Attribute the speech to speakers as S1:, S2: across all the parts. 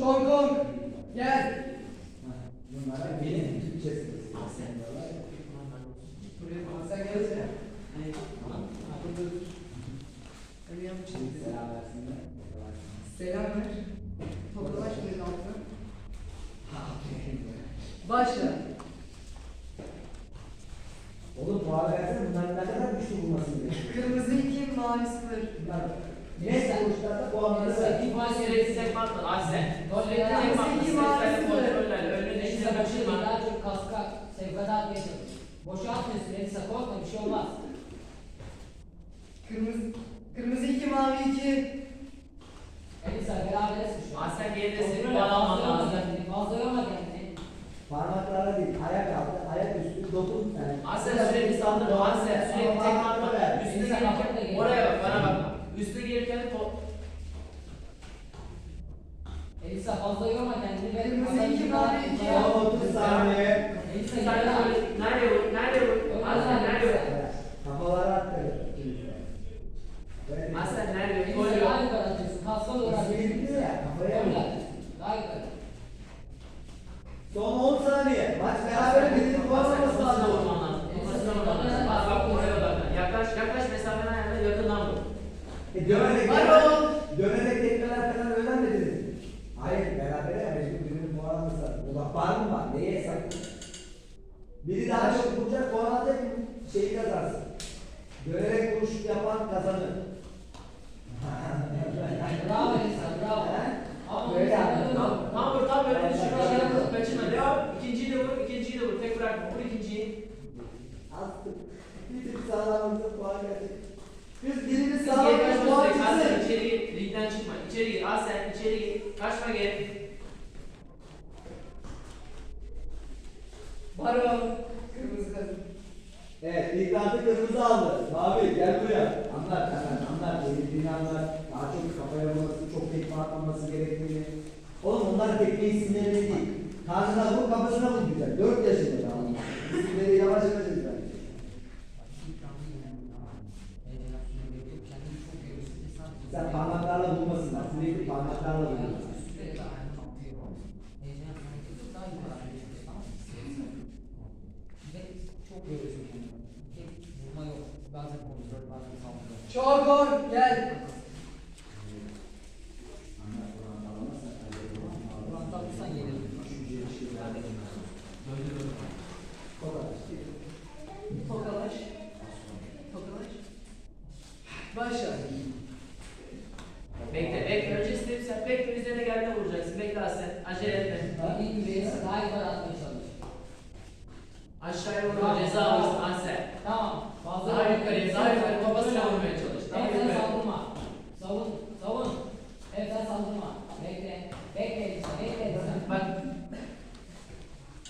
S1: Chong Kong. Gel.
S2: Bunlara benim Türkçesi.
S1: Buraya. Sen dur. Hadi yan bir şey.
S2: Selam versinler.
S1: Selam ver. Topalaş bir altına. Başla.
S2: Oğlum puan versene bunların ne kadar güçlü bulmasın diye.
S1: Kırmızı 2, mavi 0.
S2: Bunlar ne sonuçlarda puanları ver.
S3: Sürekli
S4: veren
S3: tek bakma.
S1: sekiz
S3: Sürekli
S1: mavi
S3: kontrollerle önüne
S4: boşuna
S3: kaçırma.
S4: daha çok kaska sevkada atmaya çalış. Boşa atmıyorsun Elisa korkma bir şey olmaz.
S1: Kırmızı Kırmızı 2, mavi 2.
S4: Elisa beraberesin şu an.
S3: Aslen geridesin. Puan
S4: et,
S3: alman
S4: fazla yorma
S3: lazım.
S4: kendini, Fazla yorma kendini.
S2: Parmaklara değil, ayak altı, ayak üstü, dokun. Yani.
S3: Aslen sürekli saldırma. Aslen sürekli tek bakma. Üstüne
S4: Elisa bakma da
S3: gelirken
S4: geliyor.
S3: oraya bak bana bakma. Üstüne gelirken to-
S4: Elisa fazla yorma kendini. ve
S1: Kırmızı iki, mavi iki.
S2: Son 30 saniye.
S4: Elisa
S3: Sen
S4: gel
S3: de
S4: abi.
S3: böyle nerede vur? Nerede vur? Aslen nerede vur?
S2: Kafalara attırır.
S3: Aslen nerede vur? Gol
S4: Elisa daha yukarı atıyorsun. Kaska doğru atıyorsun.
S2: Gidiyor ya, kafaya
S4: Gol
S2: vur.
S4: at. Daha yukarı.
S2: Son 10 saniye. Maç beraber olması
S3: kafasına
S2: lazım.
S3: Kafasına vurman lazım. Bak bak oraya odaklan. Yaklaş yaklaş mesafeni ayarla yakından vur.
S2: E, dönerek,
S1: Bravo.
S2: dönerek tekmeler var mı var? Neye hesap? Biri daha çok vuracak, puan alacak, şeyi kazansın. Dönerek vuruş yapan kazanır.
S4: Bravo Elisa bravo.
S2: He?
S4: Ama
S2: Böyle yaptın,
S4: böyle
S3: Tam, tam tam böyle düşün.
S2: Vallahi
S3: Kaçırma. Devam. İkinciyi de vur. ikinciyi de vur. Tek bırakma. Vur ikinciyi.
S2: Attık. Bir tık sağlamlıkta puan birini
S3: Kız geri kaçma
S2: puan çıksın.
S3: içeri gir. Ligden çıkma. İçeri gir. Aslen içeri gir. Kaçma geri.
S1: Baro. Kırmızı kadın.
S2: Evet, ilk kırmızı aldı. Abi gel buraya. Anlat hemen, anlat. Yenildiğini anlat. Daha çok kafaya vurması, çok tekme atmaması gerektiğini. Oğlum onlar tekme isimleri değil. Karnına vur, kafasına vur güzel. 4 yaşında daha. İsimleri yavaş yavaş ezber. Sen parmaklarla vurmasın. bak. Sürekli parmaklarla vurmasın.
S4: Çok yoruyorsun kendini. Tek vurma yok. Bazen kontrol, bazen saldırı.
S1: Kong. Gel.
S2: Kur'an
S4: tatlısan gelir.
S2: Bir şey.
S1: Tokalaş. Tokalaş. Başla.
S3: Bekle. Bekle. Önce isteyip sen bekle. Üzerine geldi vuracaksın. Bekle Aslen. Acele etme.
S4: Dediğim gibi Elisa daha yukarı atmaya çalış.
S3: Aşağıya vurma. Ceza alırsın Aslen.
S4: Tamam. Fazla
S3: Daha yukarıya. Daha yukarı. Kafasına vurmaya çalış. Daha
S4: Evet
S3: yukarı.
S4: saldırma. Savun. Savun. Evet sen saldırma. Bekle. Bekle Elisa. Bekle.
S3: Bak.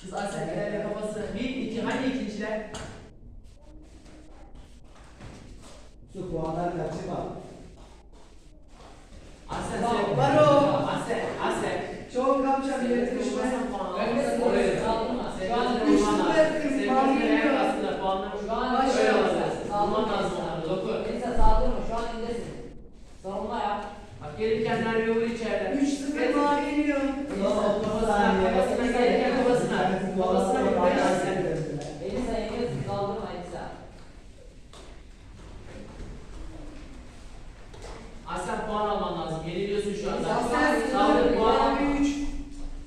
S3: Kız Aslen ilerle kafasına. Bir, iki. Hangi ikinciler?
S2: Su puanlar kaçırma.
S3: Aslen
S4: Tamam.
S3: sen.
S1: Baro.
S3: Aslen. Aslen.
S1: Chong Kamçak yere düşme.
S4: Önce
S3: Oraya.
S4: saldırma. Şu an
S3: Sevgili
S1: üç
S3: vurman
S1: sıfır
S3: lazım.
S1: kırk,
S3: Sevgili
S1: mavi
S3: vurman
S1: geliyor.
S3: aslında puanlar
S4: Şu an
S1: Başla.
S3: Öyle
S4: Elisa,
S3: alacaksın. Vurman
S4: saldırma.
S3: lazım onları. Doku.
S4: Elisa saldırma. Şu an indesin. Savunma yap.
S3: Bak gelirken Merve vur içeriden.
S1: 3-0 mavi geliyor.
S2: Son 30
S3: Kafasına,
S2: saniye.
S3: kafasına gelirken kafasına. Kafasına vur. Bekle Aslen.
S4: Elisa indesin. Saldırma Elisa.
S3: Aslen puan alman lazım. Yeniliyorsun şu anda.
S1: Aslen
S3: Saldır
S1: 0
S3: puan al.
S1: mavi 3.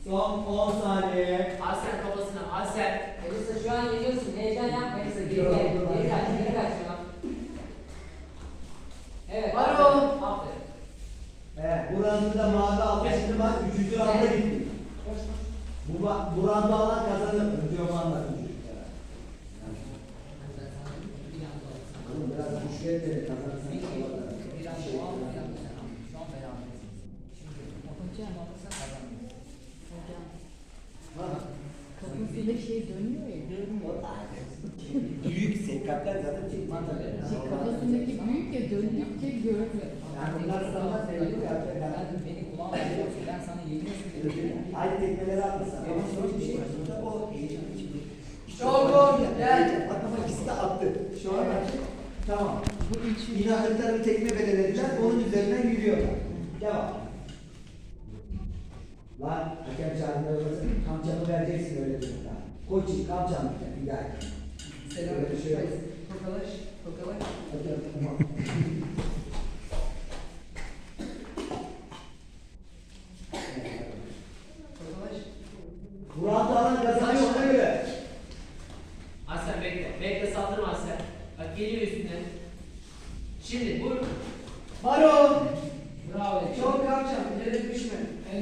S2: Son 10 saniye.
S3: Aslen kafasına. Aslen.
S4: Elisa şu an yeniyorsun. Heyecan yapma Elisa. Geri gel. Geri kaç. Geri kaç an. Evet.
S1: Bravo.
S4: aferin, Aferin.
S2: Evet, bu roundu da mavi aldı. Şimdi bak 3. rounda gitti.
S4: Koş koş.
S2: Bu, bu roundu alan kazanır.
S4: Alsın.
S2: Oğlum biraz güçlü et kazanırsan
S4: Bir
S2: olur.
S4: bir anda o al, bir anda sen al. Şu an berabersiniz. Şimdi hocam alırsa kazanıyorsun.
S5: Hocam
S2: Ha.
S5: kafasında şey dönüyor ya görmüyor.
S2: Sekatler zaten.
S5: Şey, kafasındaki büyük ya döndükçe görmüyor.
S2: Yani bunlar standart sevgili ya.
S4: Ben beni veriyorsun. Ben sana yeniyorsun dedim.
S2: Aynı tekmeleri atmışsın. Ama sonuç bir şey var. O heyecanı içinde.
S1: Gol, gel.
S2: Bak ama ikisi de attı. Şu an açık. Tamam.
S5: Bu üç
S2: İnandıkları bir tekme belirlediler. Onun üzerinden yürüyorlar. Devam. Lan hakem çağırında olmasın. Kamçanı vereceksin öyle durumda. Koçi kamçan bir gel. Murat alan kazanıyor ona göre.
S3: Aslen bekle. Bekle saldırma Aslen. Bak geliyor üstüne. Şimdi vur.
S1: Baro.
S4: Bravo.
S1: Çok kapacağım. İleri düşme.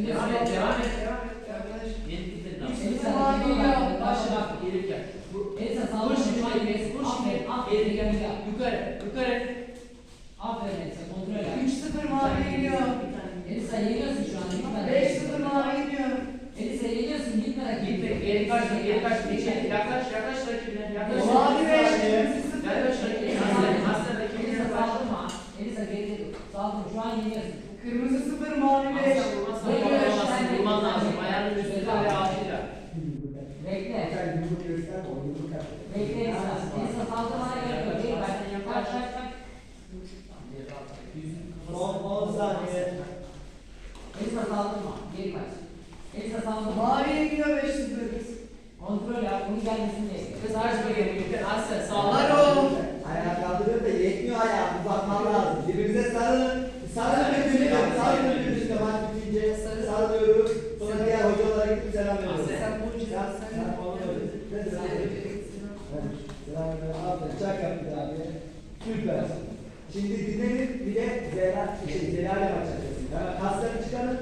S3: Devam et, devam et.
S1: Devam et. Arkadaş.
S3: Yeni bitirdin abi.
S4: Elif
S1: Elif
S4: sen
S1: abi
S4: geliyor.
S1: geliyor.
S4: Başla bak.
S3: Gelirken. Vur.
S4: Elif sen
S3: Vur
S4: saldırma.
S3: şimdi.
S4: Şu an
S3: Vur
S4: ileri.
S3: şimdi.
S4: Aferin. Aferin.
S3: Geri
S4: Gel
S3: gel.
S4: gel.
S3: Yukarı. Yukarı.
S4: Aferin Elif sen kontrol et.
S1: 3-0 mavi geliyor.
S4: Elif sen yeniyorsun şu an. Gitmeden.
S1: 5-0 mavi geliyor.
S4: Elif sen yeniyorsun. Gitmeden.
S3: Gitme. Geri kaç. Geri kaç. İçeri. Yaklaş. Yaklaş rakibine. Yaklaş.
S1: Mavi 5.
S3: Yaklaş rakibine. Aslen. Aslen
S4: Elif
S3: rakibine
S4: sen
S3: yaklaş.
S4: saldırma. Elif sen geri dur. Saldırma. Şu an yeniyorsun.
S1: Kırmızı 0 mavi 5.
S3: Yapamazsın. Vurman lazım. Ayağının üstünde ve altıyla.
S4: Bekle. Bekle sen. Elif sen saldırmana gerek yok. Geri kaç. Kaç kaç.
S2: Son 10 saniye.
S4: Elif sen saldırma. Geri kaç. Elif sen saldırma.
S1: Mavi geliyor 5-0.
S4: Kontrol yap. Bunun gelmesini bekle.
S3: Kız açma gerekiyor. Aslen sağlam.
S1: Baro.
S2: Ayağa kaldırıyor da yetmiyor ayağa. Uzatman lazım. Birbirinize sarılın. Sarılın birbirine. Sarılın birbirine. Maç bitince sarılıyoruz. Sonra diğer hocalara gidip selam veriyoruz.
S1: Sen bu
S2: Sen,
S1: sen-
S2: selam veriyorsun? Aferin. Çak yaptık abi. Süper. Şimdi dinlenin bir de Zehra, şey, maç yapıyorsun. Hemen kaslarını çıkarın.